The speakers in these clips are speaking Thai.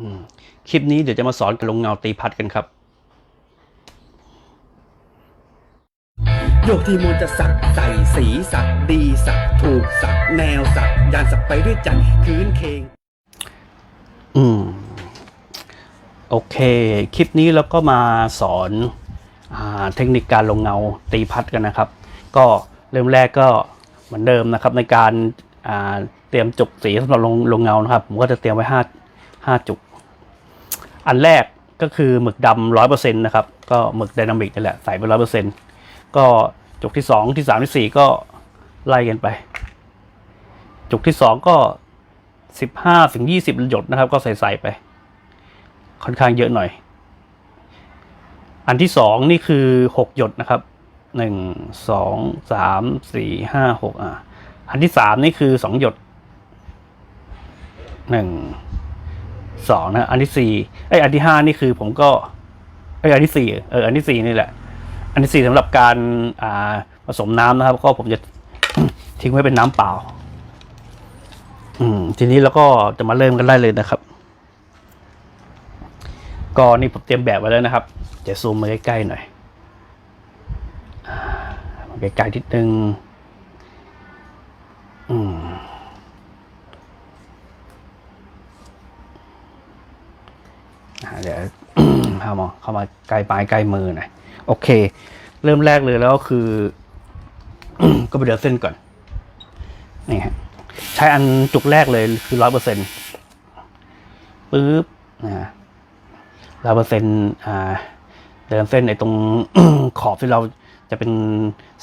อืมคลิปนี้เดี๋ยวจะมาสอนการลงเงาตีพัดกันครับ โยกที่มนต์จะสักใส่สีสักดีสักถูกสักแนวสักยานสักไปด้วยใจคืนเคง อืม โอเค คลิปนี้เราก็มาสอนอาเทคนิคการลงเงาตีพัดกันนะครับ ก็เริ่มแรกก็เหมือนเดิมนะครับ ในการอ่าเตรียมจุกสีสำหรับลงลงเงานะครับ ผมก็จะเตรียมไว้ห้า ห้าจุก อันแรกก็คือหมึกดำร้อยเปอร์เซ็นต์นะครับ ก็หมึกไดนามิกนี่แหละ ใส่ไปร้อยเปอร์เซ็นต์ก็จุกที่สองที่สามที่สี่ก็ไล่กันไป จุกที่สองก็สิบห้าถึงยี่สิบหยดนะครับ ก็ใส่ใส่ไป ค่อนข้างเยอะหน่อย อันที่สองนี่คือหกหยดนะครับหนึ่งสองสามสี่ห้าหกอะอันที่สามนี่คือสองหยดหนึ่ง สองนะอันที่สี่ไออันที่ห้านี่คือผมก็ไออันที่สี่เอออันที่สี่นี่แหละ อันที่สี่สำหรับการอ่าผสมน้ำนะครับ ก็ผมจะทิ้งไว้เป็นน้ำเปล่า อืม ทีนี้เราก็จะมาเริ่มกันได้เลยนะครับ ก็นี่ผมเตรียมแบบไว้แล้วนะครับจะซูมมาใกล้ๆหน่อยใกล้ๆนิดนึง อืม อ่า เดี๋ยวเข้ามาเข้ามาใกล้ปลายใกล้มือหน่อยโอเค เริ่มแรกเลยแล้วก็คือ ก็ไปเดินเส้นก่อนนี่ฮะใช้อันจุกแรกเลยคือร้อยเปอร์เซ็นต์ปึ๊บนะร้อยเปอร์เซ็นต์อ่าเดินเส้นในตรงขอบที่เราจะเป็น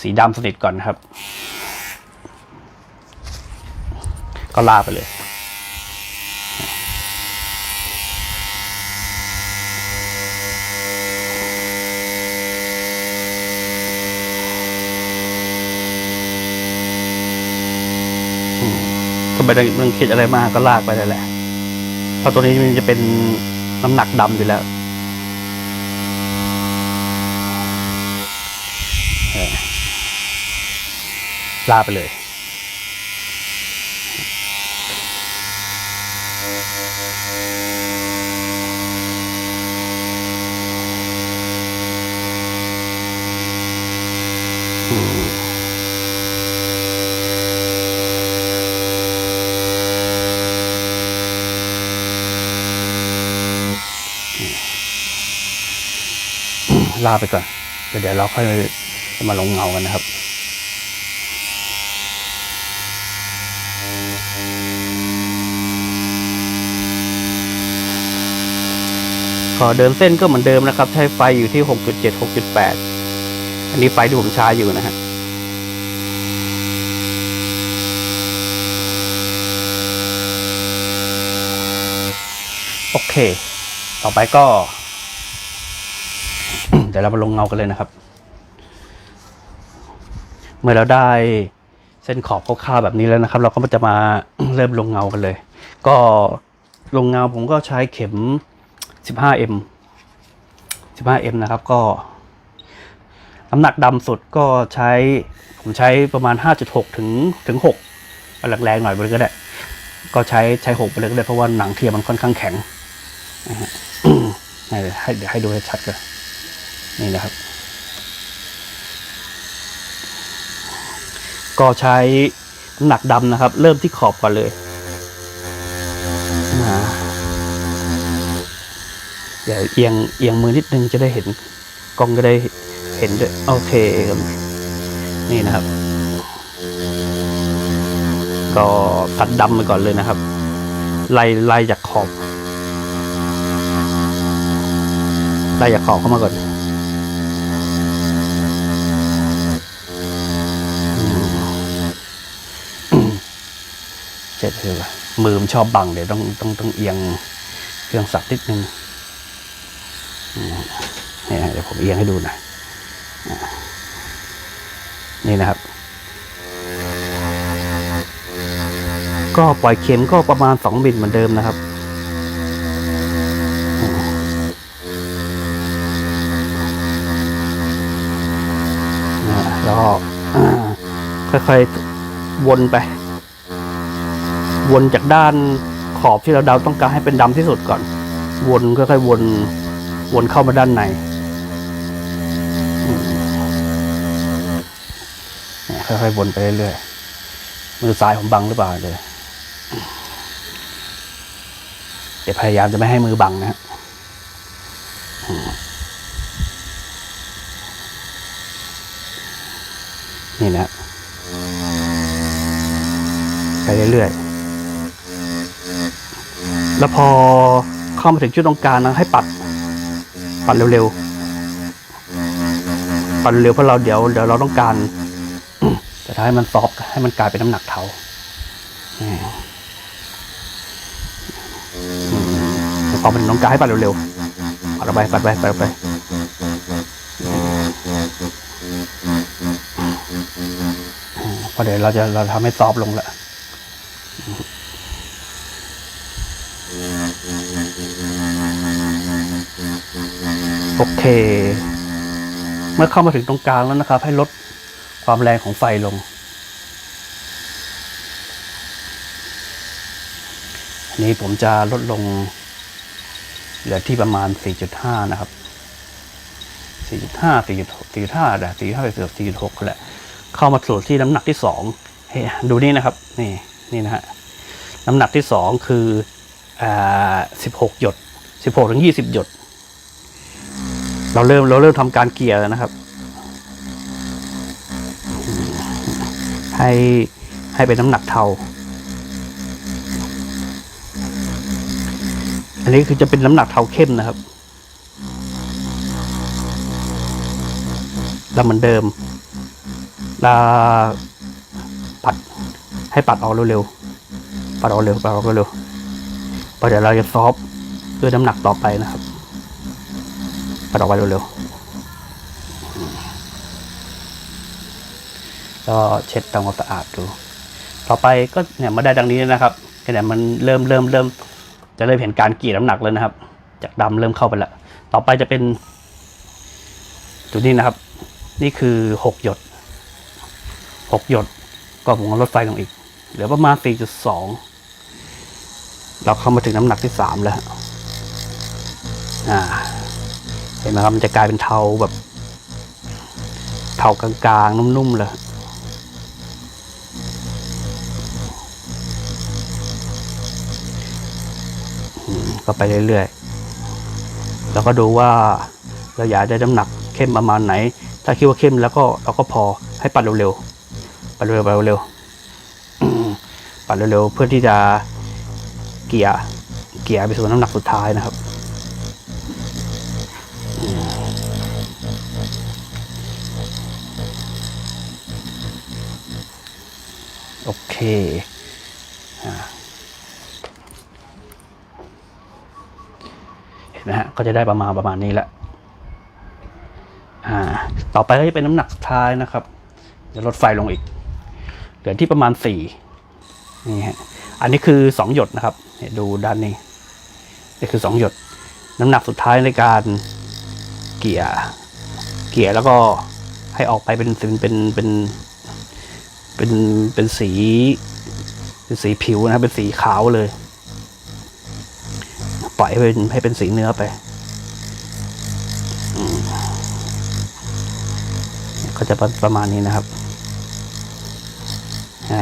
สีดำสนิทก่อนครับ ก็ลาไปเลย ก็ไม่ได้เรื่องคิดอะไรมากก็ลากไปได้แหละเพราะตัวนี้มันจะเป็นน้ำหนักดำอยู่แล้วลากไปเลย ลาไปก่อนเดี๋ยวเราค่อยมาลงเงากันนะครับก็เดินเส้นก็เหมือนเดิมนะครับ ใช้ไฟอยู่ที่ 6.7 6.8 อันนี้ไฟที่ผมใช้อยู่นะฮะโอเค ต่อไปก็ เดี๋ยวเรามาลงเงากันเลยนะครับ เมื่อเราได้เส้นขอบคร่าวๆแบบนี้แล้วนะครับ เราก็จะมาเริ่มลงเงากันเลย ก็ลงเงาผมก็ใช้เข็ม 15m 15m นะครับก็น้ำหนักดำสุดก็ใช้ผมใช้ประมาณ 5.6 ถึงถึง6เอาแรงๆหน่อยไปเลยก็ได้ ก็ใช้ใช้6ไปเลยก็ได้เพราะว่าหนังเทียมมันค่อนข้างแข็งนะฮะให้ให้เดี๋ยวให้ดูให้ชัดกัน นี่นะครับ ก็ใช้หนักดำนะครับ เริ่มที่ขอบก่อนเลยนะเดี๋ยวเอียงเอียงมือนิดนึงจะได้เห็นกล้องก็ได้เห็นด้วยโอเคครับนี่นะครับ ก็ตัดดำไปก่อนเลยนะครับ ไล่ไล่จากขอบไล่จากขอบเข้ามาก่อน เจ็ดคือมือมันชอบบังเดี๋ยวต้องต้องต้องเอียงเครื่องสับนิดนึงนี่นะเดี๋ยวผมเอียงให้ดูหน่อยนี่นะครับ ก็ปล่อยเข็มก็ประมาณสองมิลเหมือนเดิมนะครับแล้วก็ค่อยๆวนไป วนจากด้านขอบที่เราเดาต้องการให้เป็นดำที่สุดก่อน วนค่อยๆวนวนเข้ามาด้านในอืมเนี่ยค่อยๆวนไปเรื่อยๆมือซ้ายผมบังหรือเปล่าเดี๋ยวเดี๋ยวพยายามจะไม่ให้มือบังนะฮะนี่นะไปเรื่อยๆ แล้วพอเข้ามาถึงจุดตรงกลางนะให้ปัด ปัดเร็วๆ ปัดเร็วเพราะเราเดี๋ยวเดี๋ยวเราต้องการจะทำให้มันซอฟให้มันกลายเป็นน้ำหนักเทาอืมอืมพอมันตรงกางให้ปัดเร็วๆ ปัดไปปัดไปปัดไปเพราะเดี๋ยวเราจะเราทำให้ซอฟลงละ โอเค เมื่อเข้ามาถึงตรงกลางแล้วนะครับ ให้ลดความแรงของไฟลงอันนี้ผมจะลดลง เหลือที่ประมาณ 4.5 นะครับ 4.5 4.6 4.5นะ4.5ไปเกือบ4.6แหละ เข้ามาสู่ที่น้ำหนักที่2เฮ้ดูนี่นะครับ นี่นี่นะฮะ น้ำหนักที่ 2 คืออ16 หยด 16ถึง20 หยด เราเริ่มเราเริ่มทำการเกลี่ยแล้วนะครับ ให้ให้เป็นน้ำหนักเทาอันนี้คือจะเป็นน้ำหนักเทาเข้มนะครับแล้วเหมือนเดิมลาปัดให้ปัดออกเร็วๆปัดออกเร็วปัดออกเร็วๆเพราะเดี๋ยวเราจะซอฟด้วยน้ำหนักต่อไปนะครับ ปัดออกไปเร็วๆก็เช็ดทำความสะอาดดู ต่อไปก็เนี่ยมาได้ดังนี้นะครับเนี่ยมันเริ่มเริ่มเริ่มจะเริ่มเห็นการเกลี่ยน้ำหนักแล้วนะครับ จากดำเริ่มเข้าไปล้วต่อไปจะเป็นจุดนี้นะครับ นี่คือหกหยดหกหยดก็ผมลดไฟลงอีกเหลือประมาณสี่จุดสองเราเข้ามาถึงน้ำหนักที่สามแล้ว อ่า เห็นไหมครับมันจะกลายเป็นเทาแบบเทากลางๆนุ่มๆเลยก็ไปเรื่อยๆ แล้วก็ดูว่าเราอยากได้น้ำหนักเข้มประมาณไหน ถ้าคิดว่าเข้มแล้วก็เราก็พอให้ปัดเร็วๆ ปัดเร็วๆปัดเร็วๆปัดเร็วๆ เพื่อที่จะเกี่ยเกี่ยไปสู่น้ำหนักสุดท้ายนะครับ เคเห็นไหมฮะ ก็จะได้ประมาณประมาณนี้แหละอ่า ต่อไปก็จะเป็นน้ำหนักสุดท้ายนะครับ เดี๋ยวลดไฟลงอีก เหลือที่ประมาณสี่นี่ฮะ อันนี้คือสองหยดนะครับเนี่ยดูด้านนี้นี่คือสองหยด น้ำหนักสุดท้ายในการเกี่ยเกี่ยแล้วก็ให้ออกไปเป็นเป็นเป็นเป็น เป็นเป็นสี เป็นสีผิวนะครับเป็นสีขาวเลย ปล่อยให้เป็นให้เป็นสีเนื้อไปก็จะประมาณนี้นะครับ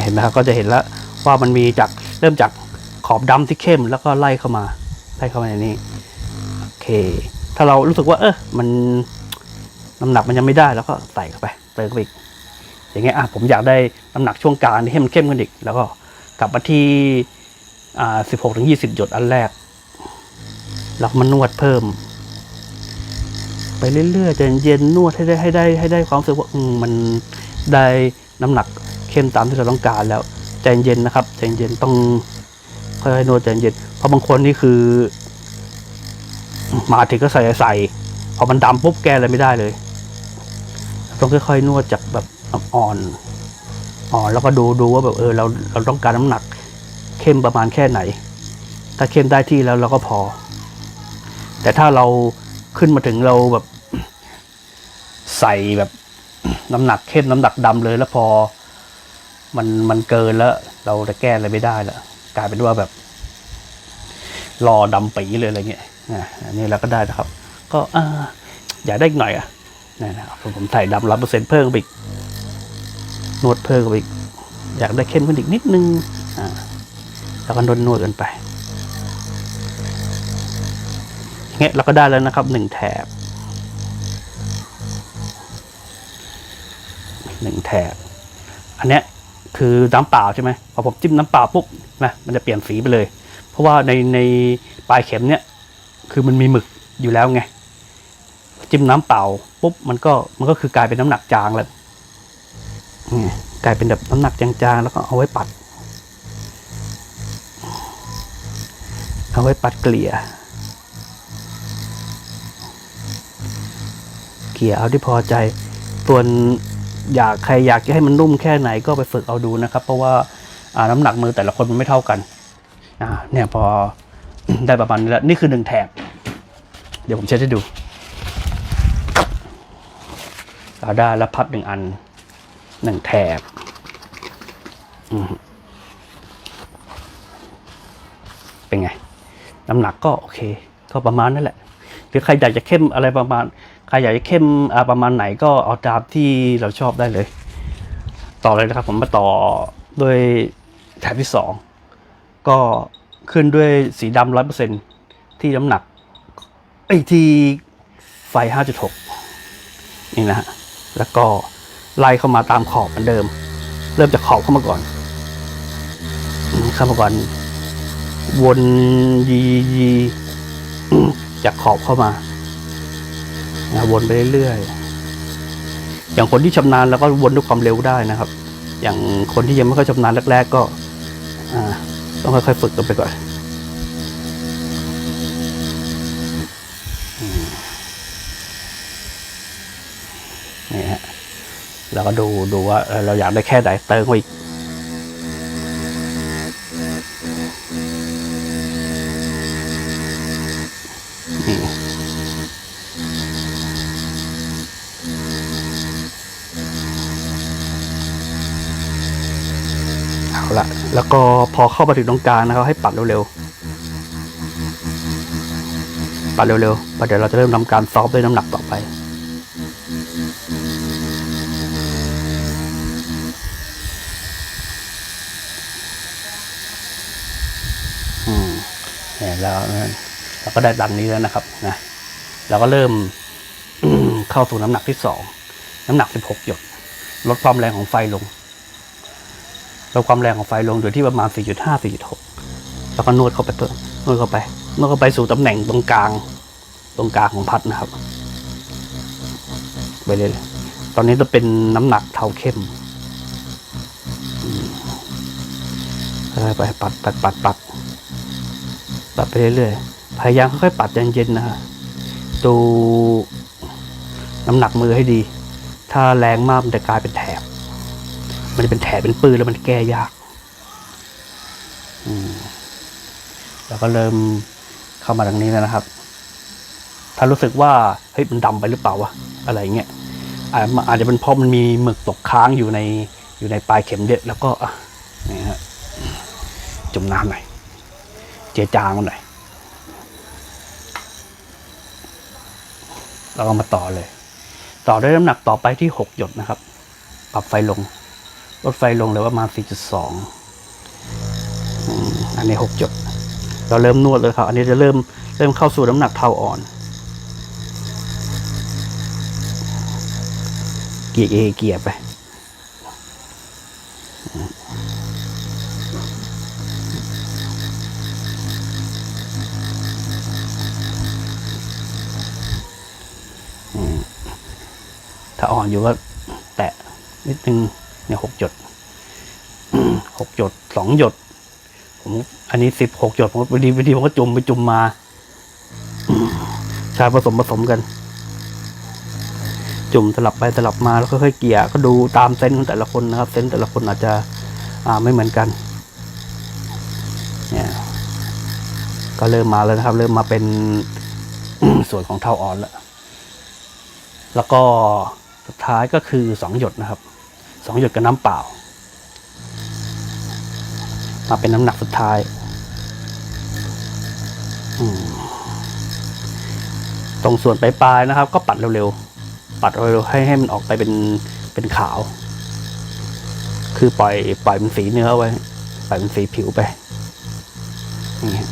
เห็นไหมครับก็จะเห็นแล้วว่ามันมีจากเริ่มจากขอบดำที่เข้มแล้วก็ไล่เข้ามาไล่เข้ามาในนี้โอเค ถ้าเรารู้สึกว่า เออมันน้ำหนักมันยังไม่ได้แล้วก็ใส่เข้าไปเติมไปอีก อย่างเงี้ยอะผมอยากได้น้ำหนักช่วงกลางที่ให้มันเข้มขึ้นอีก แล้วก็กลับมาที่อ่าสิบหกถึงยี่สิบหยดอันแรกแล้วมานวดเพิ่ม ไปเรื่อยๆใจเย็นนวดให้ได้ให้ได้ให้ได้ความรู้สึกว่ามันได้น้ำหนักเข้มตามที่เราต้องการแล้วใจเย็นนะครับใจเย็นต้องค่อยๆนวดใจเย็นเพราะบางคนนี่คือ มาถึงก็ใส่ใส่พอมันดำปุ๊บแก้อะไรไม่ได้เลย ต้องค่อยๆนวดจากแบบ อ่อนอ่อนแล้วก็ดูดูว่าแบบเออเราเราต้องการน้ำหนัก เข้มประมาณแค่ไหน ถ้าเข้มได้ที่แล้วเราก็พอ แต่ถ้าเราขึ้นมาถึงเราแบบ ใส่แบบน้ำหนักเข้มน้ำหนักดำเลยแล้วพอ มันมันเกินแล้ว เราจะแก้อะไรไม่ได้ล้วกลายเป็นว่าแบบรอดำปีเลยอะไรเงี้ยนะอันนี้เราก็ได้นะครับ ก็อ่าอยากได้อีกหน่อยอะนี่นะครับผมใส่ดำร้อยเปอร์เซ็นต์เพิ่มไปอีก นวดเพิ่มไปอีก อยากได้เข้มขึ้นอีกนิดนึงอ่าแล้วก็นวดนวดกันไปเงี้ยเราก็ได้แล้วนะครับหนึ่งแถบหนึ่งแถบอันเนี้ยคือน้ำเปล่าใช่ไหมพอผมจิ้มน้ำเปล่าปุ๊บนะมันจะเปลี่ยนสีไปเลย เพราะว่าในในปลายเข็มเนี้ยคือมันมีหมึกอยู่แล้วไง จิ้มน้ำเปล่าปุ๊บมันก็มันก็คือกลายเป็นน้ำหนักจางแล้ว กลายเป็นแบบน้ำหนักจางๆ แล้วก็เอาไว้ปัด เอาไว้ปัดเกลี่ย เกลี่ยเอาที่พอใจ ส่วนอยากใครอยากจะให้มันนุ่มแค่ไหนก็ไปฝึกเอาดูนะครับ เพราะว่าน้ำหนักมือแต่ละคนมันไม่เท่ากันเนี่ยพอได้ประมาณนี้แล้วนี่คือหนึ่งแถบ เดี๋ยวผมเช็ดให้ดูเราได้แล้วพับหนึ่งอัน หนึ่งแถบเป็นไง น้ำหนักก็โอเค ก็ประมาณนั่นแหละ หรือใครอยากจะเข้มอะไรประมาณ ใครอยากจะเข้มอ่าประมาณไหนก็เอาตามที่เราชอบได้เลย ต่อเลยนะครับ ผมมาต่อด้วยแถบที่สองก็ขึ้นด้วยสีดำร้อยเปอร์เซ็นที่น้ำหนักไอ้ที่ไฟห้าจุดหกนี่นะฮะ แล้วก็ ไล่เข้ามาตามขอบเหมือนเดิม เริ่มจากขอบเข้ามาก่อนเข้ามาก่อน วนยียีจากขอบเข้ามาวนไปเรื่อยๆอย่างคนที่ชำนาญแล้วก็วนด้วยความเร็วได้นะครับ อย่างคนที่ยังไม่ค่อยชำนาญแรกๆก็ต้องค่อยๆฝึกกันไปก่อนอืมนี่ฮะ เราก็ดูดูว่าเราอยากได้แค่ไหนเติมเขาไปอีกเอาละแล้วก็พอเข้ามาถึงตรงกลางนะครับให้ปัดเร็วๆ ปัดเร็วๆปัดเดี๋ยวเราจะเริ่มทำการซอฟด้วยน้ำหนักต่อไป อืมเนี่ย แล้วเราก็ได้ดันนี้แล้วนะครับนะเราก็เริ่มเข้าสู่น้ำหนักที่สองน้ำหนัก16หกหยด ลดความแรงของไฟลงลดความแรงของไฟลงอยู่ที่ประมาณ 4.5 4.6 แล้วก็นวดเข้าไปเพิ่มนวดเข้าไปนวดเข้าไปสู่ตำแหน่งตรงกลาง ตรงกลางของพัดนะครับ ไปเลยตอนนี้จะเป็นน้ำหนักเทาเข้มอืมไปไปปัดปัดปัดปัด ปัดไปเรื่อยๆ พยายามค่อยๆปัดเย็นๆนะฮะดูน้ำหนักมือให้ดี ถ้าแรงมากมันจะกลายเป็นแถบ มันจะเป็นแถบเป็นปืนแล้วมันแก้ยากอืมแล้วก็เริ่มเข้ามาทางนี้แล้วนะครับ ถ้ารู้สึกว่าเฮ้ยมันดำไปหรือเปล่าวะอะไรเงี้ยอาจจะเป็นเพราะมันมีหมึกตกค้างอยู่ในอยู่ในปลายเข็มเด็ดแล้วก็อะนี่ฮะจุ่มน้ำหน่อย เจียจางมันหน่อยแล้วก็มาต่อเลย ต่อด้วยน้ำหนักต่อไปที่หกหยดนะครับ ปรับไฟลง ลดไฟลงเลือประมาณ4.2 อันนี้6จุดเราเริ่มนวดเลยครับ อันนี้จะเริ่มเริ่มเข้าสู่น้ำหนักเทาอ่อน เกียร์เอเกียร์ไป อ่อนอยู่ก็แตะนิดนึงเนี่ยหกหยดหกหยดสองหยด ผมอันนี้สิบหกหยดผมวันดีวันดีผมก็จุ่มไปจุ่มมาช้ผสมผสมกัน จุ่มสลับไปสลับมาแล้วค่อยๆเกี่ยก็ดูตามเซนส์ของแต่ละคนนะครับเซนส์แต่ละคนอาจจะอ่าไม่เหมือนกัน เนี่ย ก็เริ่มมาแล้วนะครับ เริ่มมาเป็นส่วนของเท่าอ่อนแล้ว แล้วก็ ท้ายก็คือสองหยดนะครับสองหยดกับน้ำเปล่า มาเป็นน้ำหนักสุดท้ายตรงส่วนปลายๆนะครับ ก็ปัดเร็วๆ ปัดเร็วๆให้ให้มันออกไปเป็นเป็นขาว คือปล่อยปล่อยเป็นสีเนื้อไว้ ปล่อยเป็นสีผิวไปนี่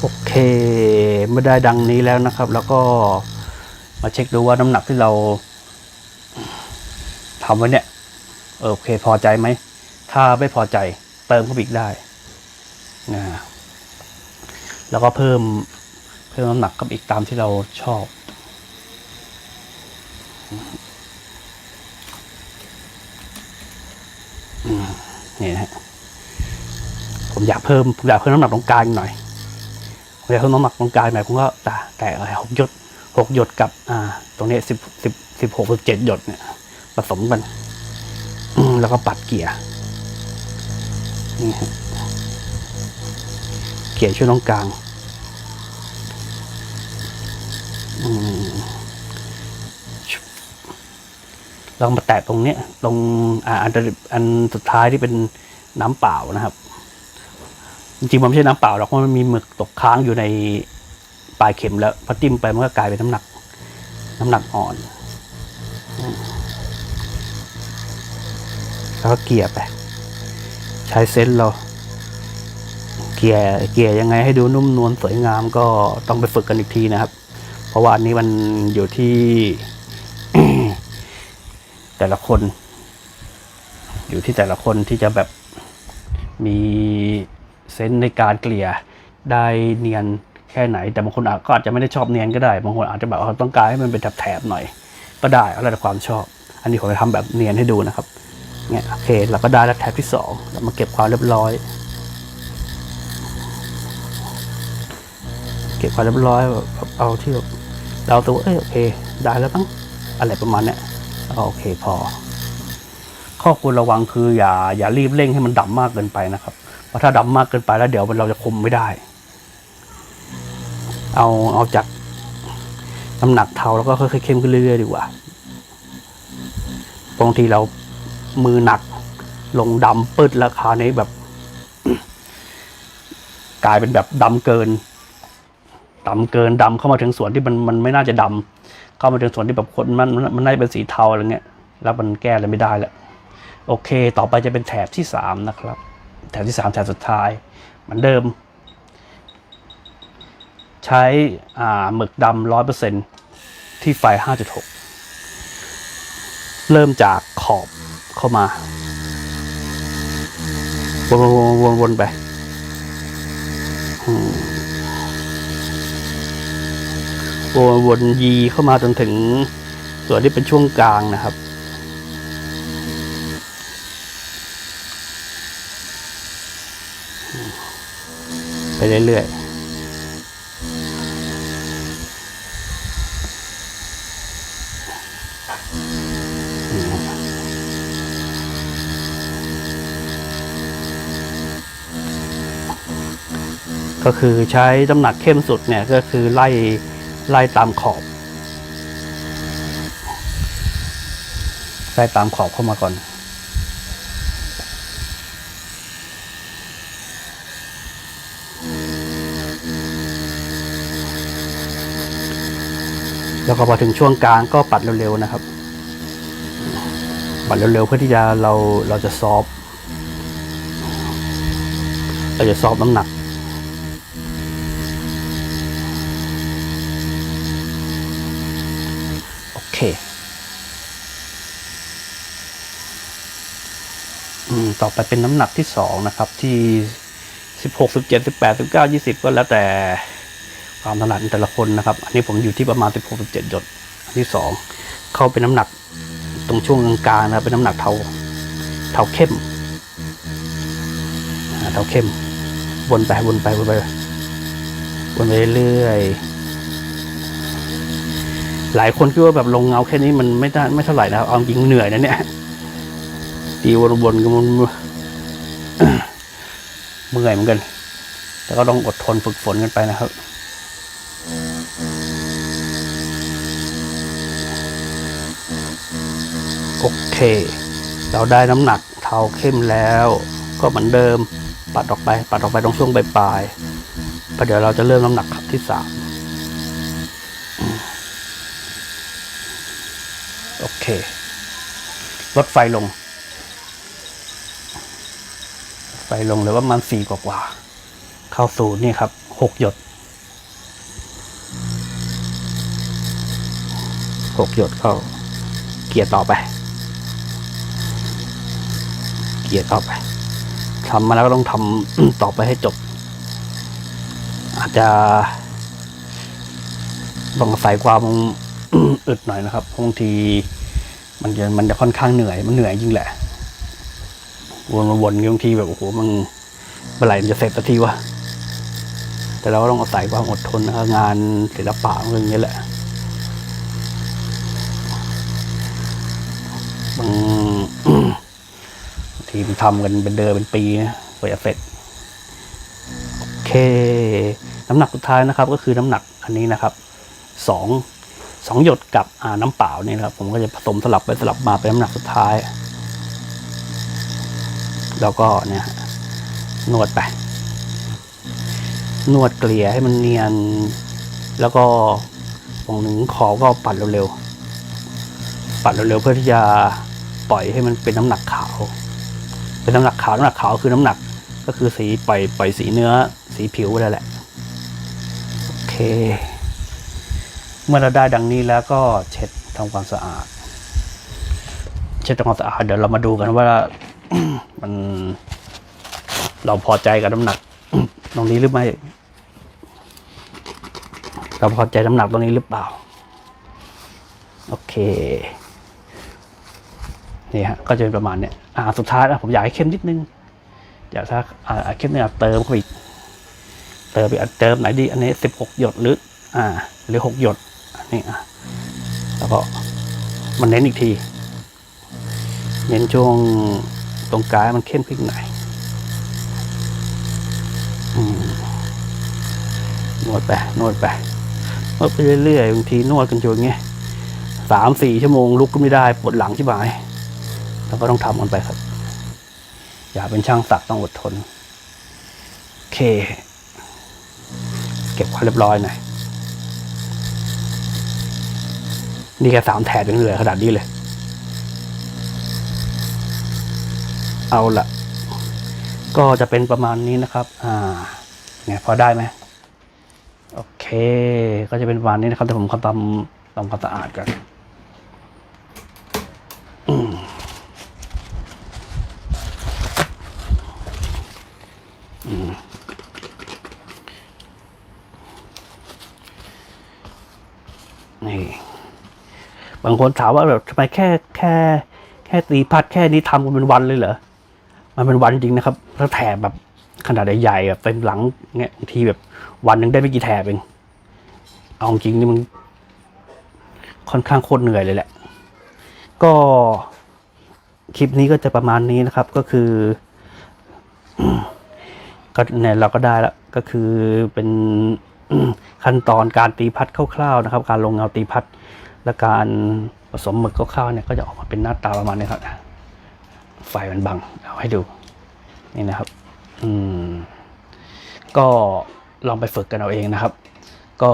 โอเคเมื่อได้ดังนี้แล้วนะครับ แล้วก็มาเช็คดูว่าน้ำหนักที่เรา ทำไว้เนี่ยเออโอเคพอใจไหม ถ้าไม่พอใจเติมเข้าไปอีกได้นะแล้วก็เพิ่มเพิ่มน้ำหนักกับอีกตามที่เราชอบอนี่นะฮะผมอยากเพิ่มผมอยากเพิ่มน้ำหนักตรงกลางหน่อยผมอยากเพิ่มน้ำหนักตรงกลางหน่อยผมก็แต่แต่อะไรหกหยดหกหยดกับ อ่า ตรงนี้สิบสิบสิบหกสิบเจ็ดหยดเนี่ย ผสมกันแล้วก็ปัดเกียร์นี่ฮะเกียร์ช่วยตรงกลางลอืมามาแตะตรงเนี้ยตรงอ่าอันอันสุดท้ายที่เป็นน้ำเปล่านะครับ จริงๆมันไม่ใช่น้ำเปล่าหรอกเพราะมันมีหมึกตกค้างอยู่ในปลายเข็มแล้วพอจิ้มไปมันก็กลายเป็นน้ำหนัก น้ำหนักอ่อน แล้วก็เกลี่ยไป ใช้เซนเรา เกลี่ยเกลี่ยยังไงให้ดูนุ่มนวลสวยงามก็ต้องไปฝึกกันอีกทีนะครับ เพราะว่าอันนี้มันอยู่ที่ แต่ละคน อยู่ที่แต่ละคนที่จะแบบมีเซนในการเกลี่ยได้เนียนแค่ไหน แต่บางคนอาจก็อาจจะไม่ได้ชอบเนียนก็ได้บางคนอาจจะแบบว่าต้องการให้มันเป็นแถบๆหน่อย ก็ได้แล้วแต่ความชอบ อันนี้ผมจะทำแบบเนียนให้ดูนะครับ เนี่ยโอเคเราก็ได้แล้วแถบที่สองเรามาเก็บความเรียบร้อย เก็บความเรียบร้อยเอาที่เราตัวเอ้ยโอเค ได้แล้วมั้งอะไรประมาณเนี้ยโอเคพอ ข้อควรระวังคืออย่าอย่ารีบเร่งให้มันดำมากเกินไปนะครับ เพราะถ้าดำมากเกินไปแล้วเดี๋ยวเราจะคุมไม่ได้ เอาเอาจากน้ำหนักเทาแล้วก็ค่อยๆเข้มขึ้นเรื่อยๆดีกว่าบางทีเรา มือหนัก ลงดำปืดแล้วคานี้แบบ กลายเป็นแบบดำเกินดำเกินดำเข้ามาถึงส่วนที่มันมันไม่น่าจะดำเข้ามาถึงส่วนที่แบบคนมันมันน่าจะเป็นสีเทาอะไรเงี้ย แล้วมันแก้อะไรไม่ได้แล้วโอเค ต่อไปจะเป็นแถบที่สามนะครับ แถบที่สามแถบสุดท้ายเหมือนเดิม ใช้อ่าหมึกดำร้อยเปอร์เซ็นที่ไฟห้าจุดหกเริ่มจากขอบ เข้ามาวนวนวนวนวนไปวนวนยีเข้ามาจนถึงส่วนที่เป็นช่วงกลางนะครับไปเรื่อยๆ ก็คือใช้น้ำหนักเข้มสุดเนี่ยก็คือไล่ไล่ตามขอบไล่ตามขอบเข้ามาก่อน แล้วก็พอถึงช่วงกลางก็ปัดเร็วๆนะครับ ปัดเร็วๆเพื่อที่จะเราเราจะซอฟเราจะซอฟน้ำหนัก โอเค อืม ต่อไปเป็นน้ำหนักที่สองนะครับ ที่สิบหกสิบเจ็ดสิบแปดสิบเก้ายี่สิบก็แล้วแต่ความถนัดแต่ละคนนะครับ อันนี้ผมอยู่ที่ประมาณสิบหกสิบเจ็ดหยดอันที่สองเข้าเป็นน้ำหนักตรงช่วงกลางนะครับเป็นน้ำหนักเทาเทาเข้มเทาเข้มวนไปวนไปวนไปวนไปเรื่อยหลายคนคิดว่าแบบลงเงาแค่นี้มันไม่ได้ไม่เท่าไหร่นะครับเอาจริงเหนื่อยนะเนี่ย ตีวนๆก็มันเมื่อยเหมือนกัน แต่ก็ต้องอดทนฝึกฝนกันไปนะครับโอเค เราได้น้ำหนักเทาเข้มแล้ว ก็เหมือนเดิม ปัดออกไป ปัดออกไปตรงช่วงปลายๆประเดี๋ยวเราจะเริ่มน้ำหนักขับที่สามโอเค ลดไฟลง ไฟลงเหลือว่ามันสี่กว่ากว่าๆเข้าสู่นี่ครับหกหยดหกหยดเข้า เกียร์ต่อไป เกียร์ต่อไปทำมาแล้วก็ต้องทำต่อไปให้จบ อาจจะต้องใส่ความอึดหน่อยนะครับบางทีมันจะมันจะค่อนข้างเหนื่อย มันเหนื่อยจริงแหละ วนมาวนบางทีแบบโอ้โหมันเมื่อไหร่มันจะเสร็จสักทีวะแต่เราก็ต้องอาศัยความอดทนนะครับงานศิลปะเรื่องนี้แหละบางทีมทำกันเป็นเดือนเป็นปีนะกว่าจะเสร็จโอเคน้ำหนักสุดท้ายนะครับ ก็คือน้ำหนักอันนี้นะครับสองสองหยดกับน้ำเปล่านี่นะครับ ผมก็จะผสมสลับไปสลับมาเป็นน้ำหนักสุดท้าย แล้วก็เนี่ยนวดไป นวดเกลี่ยให้มันเนียน แล้วก็ตรงถึงขอก็ปัดเร็วๆปัดเร็วๆเพื่อที่จะปล่อยให้มันเป็นน้ำหนักขาว เป็นน้ำหนักขาวน้ำหนักขาวคือน้ำหนักก็คือสีปล่อยปล่อยสีเนื้อสีผิวไปแล้วแหละโอเค เมื่อเราได้ดังนี้แล้วก็เช็ดทำความสะอาด เช็ดทำความสะอาดเดี๋ยวเรามาดูกันว่า มันเราพอใจกับน้ำหนัก ตรงนี้หรือไม่ เราพอใจน้ำหนักตรงนี้หรือเปล่า โอเค นี่ฮะ ก็จะเป็นประมาณเนี้ยอ่า สุดท้ายนะผมอยากให้เข้มนิดนึง อยากถ้าอ่าเข้มเนี่ยเติมเข้าไปอีก เติมไปอีกเติมไหนดี อันนี้สิบหกหยดหรือ อ่า หรือหกหยด อันนี้อะ แล้วก็มันเน้นอีกที เน้นช่วง ตรงกลางมันเข้มขึ้นหน่อยนวดไปนวดไปนวดไปเรื่อยๆบางทีนวดกันจนเงี้ยสามสี่ชั่วโมงลุกก็ไม่ได้ปวดหลังที่บายแล้วก็ต้องทำกันไปครับ อย่าเป็นช่างสักต้องอดทนโอเค เก็บความเรียบร้อยหน่อยนี่แค่สามแถบยังเหลือขนาดนี้เลย เอาละก็จะเป็นประมาณนี้นะครับ อ่าเนี่ยพอได้ไหมโอเค ก็จะเป็นประมาณนี้นะครับแต่ผมขอทำทำความสะอาดกันอืมอืมนี่บางคนถามว่าแบบทำไมแค่แค่ แค่ตีพัดแค่นี้ทำกันเป็นวันเลยเหรอ มันเป็นวันจริงนะครับแล้วแถบแบบขนาดใหญ่ๆแบบเต็มหลังเงี้ยบางทีแบบวันหนึ่งได้ไม่กี่แถบเองเอาจริงนี่มันค่อนข้างโคตรเหนื่อยเลยแหละ ก็คลิปนี้ก็จะประมาณนี้นะครับ ก็คือ ก็เนี่ยเราก็ได้แล้วก็คือเป็นขั้นตอนการตีพัดคร่าวๆนะครับ การลงเงาตีพัดและการผสมหมึกคร่าวๆเนี่ยก็จะออกมาเป็นหน้าตาประมาณนี้ครับ ไฟมันบัง เอาให้ดู นี่นะครับ อืม ก็ลองไปฝึกกันเอาเองนะครับ ก็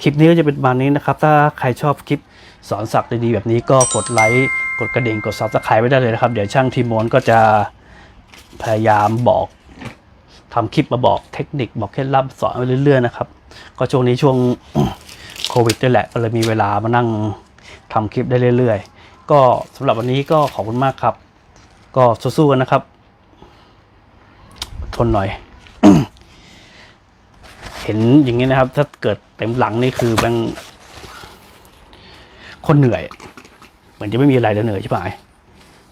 คลิปนี้ก็จะเป็นประมาณนี้นะครับ ถ้าใครชอบคลิปสอนสักดีๆแบบนี้ก็กดไลค์ กดกระดิ่ง กดซับสไครต์ไว้ได้เลยนะครับ เดี๋ยวช่างทีมโมนก็จะพยายามบอกทำคลิปมาบอกเทคนิคบอกเคล็ดลับสอนไปเรื่อยๆนะครับ ก็ช่วงนี้ช่วงโควิดด้วยแหละก็เลยมีเวลามานั่งทำคลิปได้เรื่อย ๆ ก็สำหรับวันนี้ก็ขอบคุณมากครับ ก็สู้ๆกันนะครับ ทนหน่อย เห็นอย่างนี้นะครับ ถ้าเกิดเต็มหลังนี่คือมันคนเหนื่อย เหมือนจะไม่มีอะไรเลยเหนื่อยใช่ไหม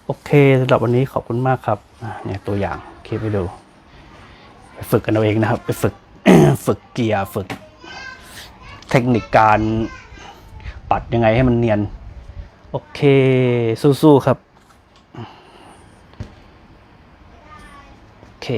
โอเคสำหรับวันนี้ขอบคุณมากครับเนี่ยตัวอย่างคลิปไปดูไปฝึกกันเอาเองนะครับ ไปฝึกฝึกเกียร์ฝึก เทคนิคการปัดยังไงให้มันเนียน โอเค สู้ๆครับ โอเค